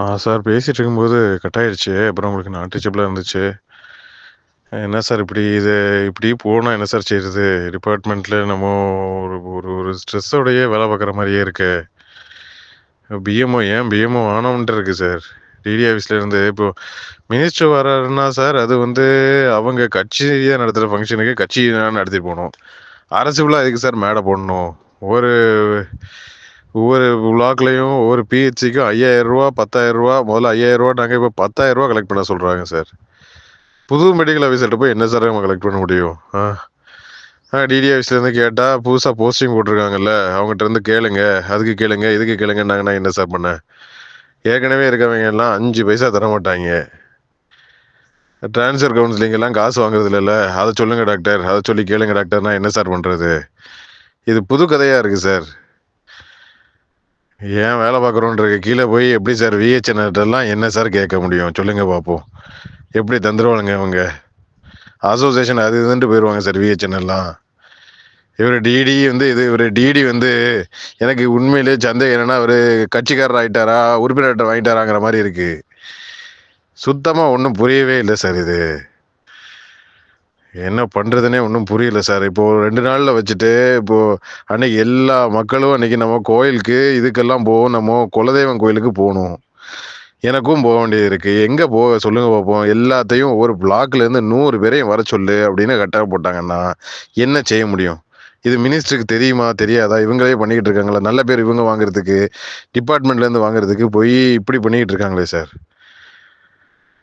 ஆ sir பேசிகிட்டு இருக்கும்போது cut ஆயிடுச்சு. அப்புறம் உங்களுக்கு நான் டீச்சபிளாக இருந்துச்சு. என்ன சார் இப்படி இது இப்படி போனால் என்ன சார் செய்கிறது டிபார்ட்மெண்ட்டில் நம்ம ஒரு ஒரு ஒரு ஸ்ட்ரெஸ்ஸோடையே வேலை பார்க்குற மாதிரியே இருக்கு பிஎம்ஓ ஏன் பிஎம்ஓ ஆனோம்ன்ட்டு இருக்குது சார். டிடி ஆஃபீஸ்லேருந்து இப்போ மினிஸ்டர் வராருன்னா சார், அது வந்து அவங்க கட்சியாக நடத்துகிற ஃபங்க்ஷனுக்கு கட்சி நடத்திட்டு போகணும் அரசு விழா சார் மேடை போடணும்? ஒரு ஒவ்வொரு பிளாக்லையும் ஒவ்வொரு பிஹெச்சிக்கும் ரூ. 5000 ரூ. 10,000 முதல்ல ரூ. 5000 நாங்க இப்ப ரூ. 10,000 கலெக்ட் பண்ண சொல்கிறாங்க சார். புது மெடிக்கல் ஆஃபீஸர்கிட்ட போய் என்ன சார் நம்ம கலெக்ட் பண்ண முடியும்? ஆ. ஆ டிடி ஆஃபீஸ்லேருந்து இருந்து புதுசாக போஸ்டிங் போட்டிருக்காங்கல்ல அவங்ககிட்ட இருந்து கேளுங்க. அதுக்கு கேளுங்க, இதுக்கு கேளுங்கன்னாங்க நான் என்ன சார் பண்ண? ஏற்கனவே இருக்கவங்க எல்லாம் அஞ்சு பைசா தர மாட்டாங்க ட்ரான்ஸ்ஃபர் கவுன்சிலிங் எல்லாம் காசு வாங்குறது இல்லைல்ல அதை சொல்லுங்கள் டாக்டர். அதை சொல்லி கேளுங்க டாக்டர்னா என்ன சார் பண்ணுறது இது புது கதையாக இருக்குது சார். ஏன் வேலை பார்க்குறோன்றக்கு கீழே போய் எப்படி சார் விஹெச்என்கிட்டலாம் என்ன சார் கேட்க முடியும்? சொல்லுங்கள் பார்ப்போம். எப்படி தந்துடுவானுங்க அவங்க? அசோசியேஷன் அது இதுன்ட்டு போயிடுவாங்க சார் விஹெச்என் எல்லாம். டிடி வந்து இது இவர் டிடி வந்து எனக்கு உண்மையிலேயே சந்தேகம் என்னன்னா, அவர் கட்சிக்காரர் ஆகிட்டாரா உறுப்பினர்கிட்ட வாங்கிட்டாராங்கிற மாதிரி இருக்குது சுத்தமாக ஒன்றும் புரியவே இல்லை சார் இது. என்ன பண்ணுறதுனே ஒன்றும் புரியல சார். இப்போ ரெண்டு நாளில் வச்சுட்டு, இப்போ அன்னைக்கு எல்லா மக்களும் அன்னைக்கு நம்ம கோயிலுக்கு இதுக்கெல்லாம் போவோம். நம்ம குலதெய்வம் கோயிலுக்கு போகணும் எனக்கும் போக வேண்டியது இருக்கு. எங்க போக சொல்லுங்க பார்ப்போம்? எல்லாத்தையும் ஒவ்வொரு பிளாக்ல இருந்து 100 பேரையும் வர சொல்லு அப்படின்னு கட்டாக போட்டாங்கன்னா, என்ன செய்ய முடியும்? இது மினிஸ்டருக்கு தெரியுமா? தெரியாதா? இவங்களே பண்ணிக்கிட்டு இருக்காங்களா? நல்ல பேர் இவங்க வாங்குறதுக்கு, டிபார்ட்மெண்ட்ல இருந்து வாங்குறதுக்கு போய் இப்படி பண்ணிக்கிட்டு இருக்காங்களே சார்.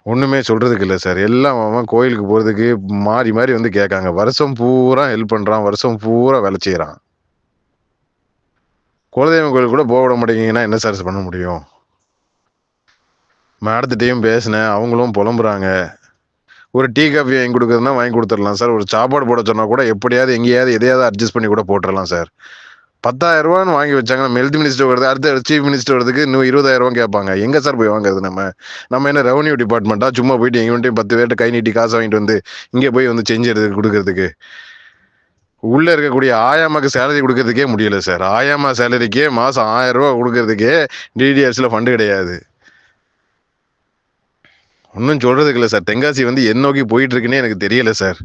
ஒன்றுமே சொல்கிறதுக்கு இல்லை சார். எல்லாம் அவன் கோயிலுக்கு போகிறதுக்கு மாறி மாறி வந்து கேட்காங்க. வருஷம் பூரா ஹெல்ப் பண்ணுறான் வருஷம் பூரா வேலை செய்கிறான் குலதெய்வம் கோயிலுக்கு கூட போக விட மாட்டேங்கிறீங்கன்னா என்ன சார் பண்ண முடியும்? மேடத்திட்டயும் பேசினேன். அவங்களும் புலம்புறாங்க. ஒரு டீ, காஃபி வாங்கி கொடுக்குறதுனா வாங்கி கொடுத்துடலாம் சார். ஒரு சாப்பாடு போட சொன்னால் கூட எப்படியாவது எங்கேயாவது எதையாவது அட்ஜஸ்ட் பண்ணி கூட போட்டுடலாம் சார். பத்தாயிரம் ரூபான்னு வாங்கி வச்சாங்கன்னா, நம்ம ஹெல்த் மினிஸ்டர் வருது. அடுத்த சீஃப் மினிஸ்டர் வரதுக்கு இன்னும் இருபதாயிரம் ரூபா கேட்பாங்க. எங்க சார் போய் வாங்குறது நம்ம? நம்ம என்ன ரெவன்யூ டிபார்ட்மெண்ட்டா? சும்மா போயிட்டு எங்கேயும் 10 பேர்ட்ட கை நீட்டி காசு வாங்கிட்டு வந்து, இங்கே போய் வந்து செஞ்சு கொடுக்கறதுக்கு உள்ள இருக்கக்கூடிய ஆயாமாக்கு சேலரி கொடுக்கறதுக்கே முடியல சார். ஆயாமா சேலரிக்கே மாசம் ஆயிரம் ரூபா கொடுக்கறதுக்கே டிடிஎஸ்ல ஃபண்டு கிடையாது. ஒன்றும் சொல்றதுக்கு இல்லை சார். தென்காசி வந்து என் நோக்கி போயிட்டு இருக்குன்னே எனக்கு தெரியல சார்.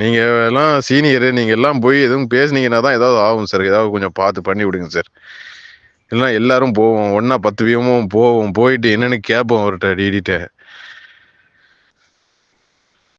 நீங்க எல்லாம் சீனியரு. நீங்க எல்லாம் போய் எதுவும் பேசுனீங்கன்னா தான் ஏதாவது ஆகும் சார். ஏதாவது கொஞ்சம் பார்த்து பண்ணி விடுங்க சார். இல்லைன்னா எல்லாரும் போவோம். ஒன்னா பத்து வியமும் போவோம். போயிட்டு என்னன்னு கேட்போம் அவர்கிட்ட டிடிட்ட.